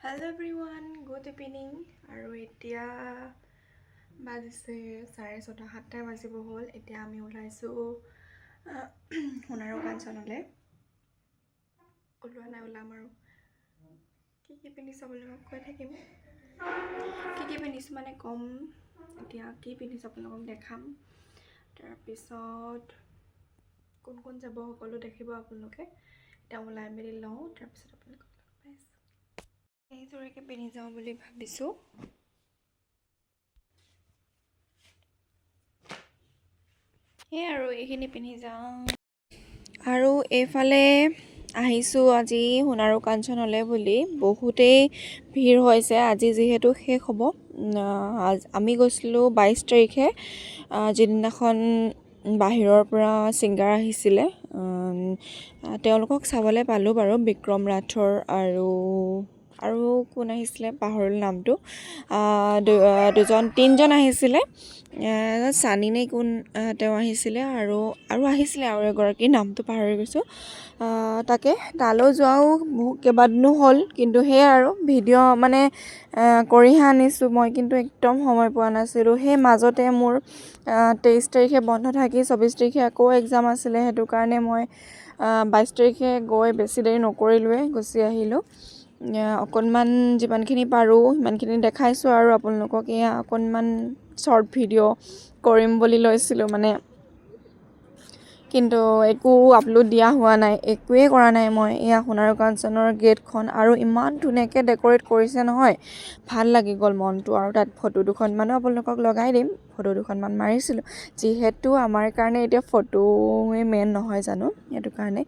Hello everyone good evening আৰু এতিয়া বাজিছে চাৰে ছটা সাতটাই বাজিব হ'ল। এতিয়া আমি ওলাইছোঁ সোণাৰু কাঞ্চনলৈ। ওলোৱা নাই ওলাম আৰু। কি কি পিন্ধিছোঁ আপোনালোকক কৈ থাকিম। কি কি পিন্ধিছোঁ মানে ক'ম এতিয়া কি পিন্ধিছোঁ আপোনালোকক দেখাম। তাৰপিছত কোন কোন যাব সকলো দেখিব আপোনালোকে। এতিয়া ওলাই মেলি লওঁ তাৰপিছত আপোনালোকক এইযোৰকে পিন্ধি যাওঁ বুলি ভাবিছোঁ। সেয়াই আৰু এইখিনি পিন্ধি যাওঁ। আৰু এইফালে আহিছোঁ আজি সোণাৰু কাঞ্চনলৈ বুলি। বহুতেই ভিৰ হৈছে আজি যিহেতু শেষ হ'ব। আমি গৈছিলোঁ বাইছ তাৰিখে। যিদিনাখন বাহিৰৰ পৰা ছিংগাৰ আহিছিলে। তেওঁলোকক চাবলৈ পালোঁ বাৰু বিক্ৰম ৰাথোৰ আৰু আৰু কোন আহিছিলে? পাহৰিলোঁ নামটো। দুজন তিনিজন আহিছিলে। আহ, চানি নে কোন তেওঁ আহিছিলে আৰু আৰু আহিছিলে আৰু এগৰাকী নামটো পাহৰি গৈছোঁ। তাকে তালৈ যোৱাও বহু কেইবাদিনো হ'ল কিন্তু সেয়াই আৰু ভিডিঅ' মানে কৰিহে আনিছোঁ। মই কিন্তু একদম সময় পোৱা নাছিলোঁ। সেই মাজতে মোৰ তেইছ তাৰিখে বন্ধ থাকি চৌবিছ তাৰিখে আকৌ এক্সাম আছিলে সেইটো কাৰণে মই বাইছ তাৰিখে গৈ বেছি দেৰি নকৰিলোঁৱে গুচি আহিলোঁ। আহ, অকণমান যিমানখিনি পাৰোঁ সিমানখিনি দেখাইছোঁ আৰু আপোনালোকক এয়া অকণমান শ্বৰ্ট ভিডিঅ' কৰিম বুলি লৈছিলোঁ মানে। কিন্তু একো আপলোড দিয়া হোৱা নাই একোৱেই কৰা নাই মই এয়া সোণাৰু কাঞ্চনৰ গেটখন আৰু ইমান ধুনীয়াকৈ ডেক'ৰেট কৰিছে নহয়। ভাল লাগি গ'ল মনটো আৰু তাত ফটো দুখনমানো আপোনালোকক লগাই দিম। ফটো দুখনমান মাৰিছিলোঁ যিহেতু আমাৰ কাৰণে এতিয়া ফটোৱে মেইন নহয় জানো সেইটো কাৰণে।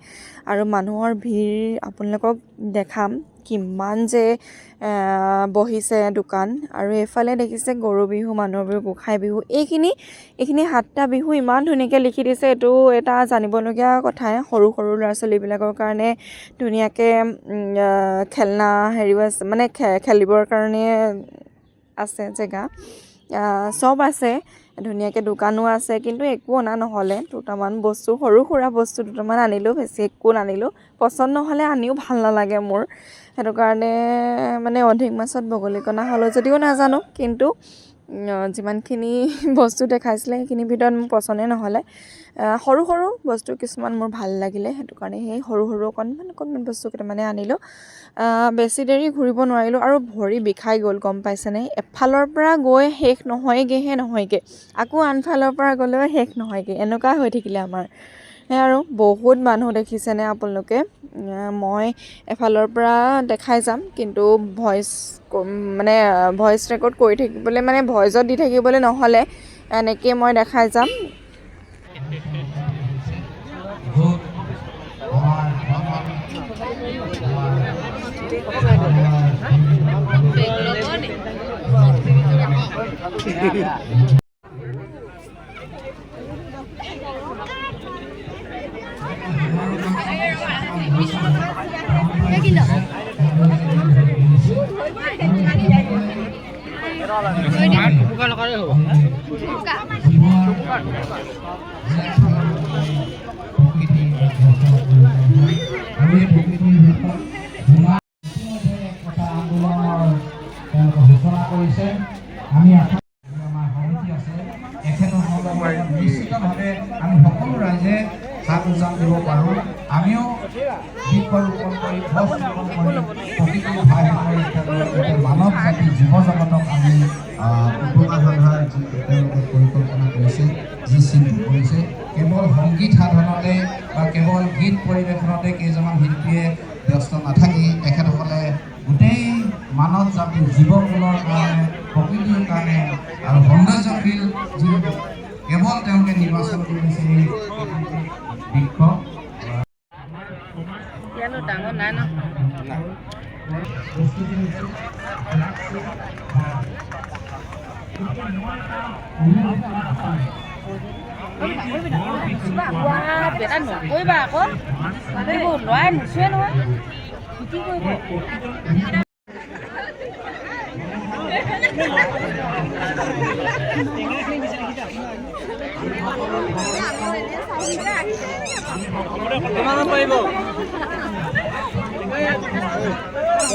আৰু মানুহৰ ভিৰ আপোনালোকক দেখাম। কিমান যে বহিছে দোকান। আৰু এইফালে দেখিছে গৰু বিহু মানুহ বিহু গোঁসাই বিহু। এইখিনি এইখিনি সাতটা বিহু ইমান ধুনীয়াকৈ লিখি দিছে এইটো এটা জানিবলগীয়া কথাই। সৰু সৰু ল'ৰা ছোৱালীবিলাকৰ কাৰণে ধুনীয়াকৈ খেলনা হেৰিও আছে মানে খেলিবৰ কাৰণে আছে জেগা। চব আছে ধুনীয়াকৈ দোকানো আছে কিন্তু একো অনা নহ'লে। দুটামান বস্তু সৰু সুৰা বস্তু দুটামান আনিলোঁ বেছি একো নানিলোঁ। পচন্দ নহ'লে আনিও ভাল নালাগে মোৰ। সেইটো কাৰণে মানে অধিক মাছত বগলীকণা হ'ল যদিও নাজানো কিন্তু যিমানখিনি বস্তু দেখাইছিলে সেইখিনিৰ ভিতৰত মোৰ পচন্দে নহ'লে। সৰু সৰু বস্তু কিছুমান মোৰ ভাল লাগিলে সেইটো কাৰণে সেই সৰু সৰু অকণমান অকণমান বস্তু কেইটামানে আনিলোঁ। বেছি দেৰি ঘূৰিব নোৱাৰিলোঁ আৰু ভৰি বিষাই গ'ল গম পাইছেনে? এফালৰ পৰা গৈ শেষ নহয়গৈহে নহয়গৈ। আকৌ আনফালৰ পৰা গ'লেও শেষ নহয়গৈ এনেকুৱা হৈ থাকিলে আমাৰ। সেই আৰু বহুত মানুহ দেখিছেনে আপোনালোকে? মই এফালৰ পৰা দেখাই যাম কিন্তু ভইচ মানে ভইচ ৰেকৰ্ড কৰি থাকিবলৈ মানে ভইচত দি থাকিবলৈ নহ'লে এনেকৈ মই দেখাই যাম। আমি সকলো ৰাইজে হাত দিব পাৰোঁ আমিও মানৱ জাতি জীৱ জগতক আমি সাধনাৰ যি তেওঁলোকে পৰিকল্পনা কৰিছে। যি চিন্তা কৰিছে কেৱল সংগীত সাধনতে বা কেৱল গীত পৰিৱেশনতে কেইজনমান শিল্পীয়ে ব্যস্ত নাথাকি তেখেতসকলে গোটেই মানৱ জাতিৰ জীৱকুলৰ কাৰণে প্ৰকৃতিৰ কাৰণে আৰু সৌন্দৰ্যশীল যি কেৱল তেওঁলোকে নিৰ্বাচন কৰিছে বৃক্ষ ইয়ানো ডাঙৰ নাই ন প্ৰস্তুতি হৈছে ৱা বেটা নকৰিবা আকৌ এইবোৰ ল'ৰাই নুচুৱে নহয় কি কৰিব কিমান পাৰিব অনুপ পাটকাই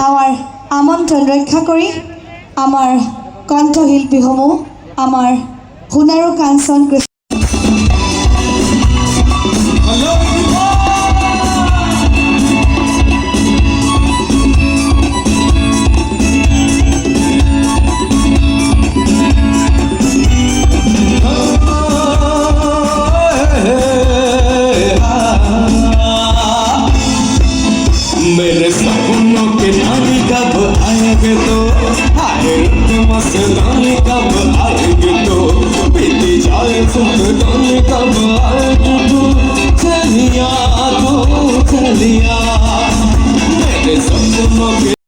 ডাঙৰীয়াকে আমাৰ আমন্ত্ৰণ ৰক্ষা কৰি আমাৰ কণ্ঠশিল্পীসমূহ আমাৰ সোণাৰু কাঞ্চন चलिया तो चलिया मेरे सपनों के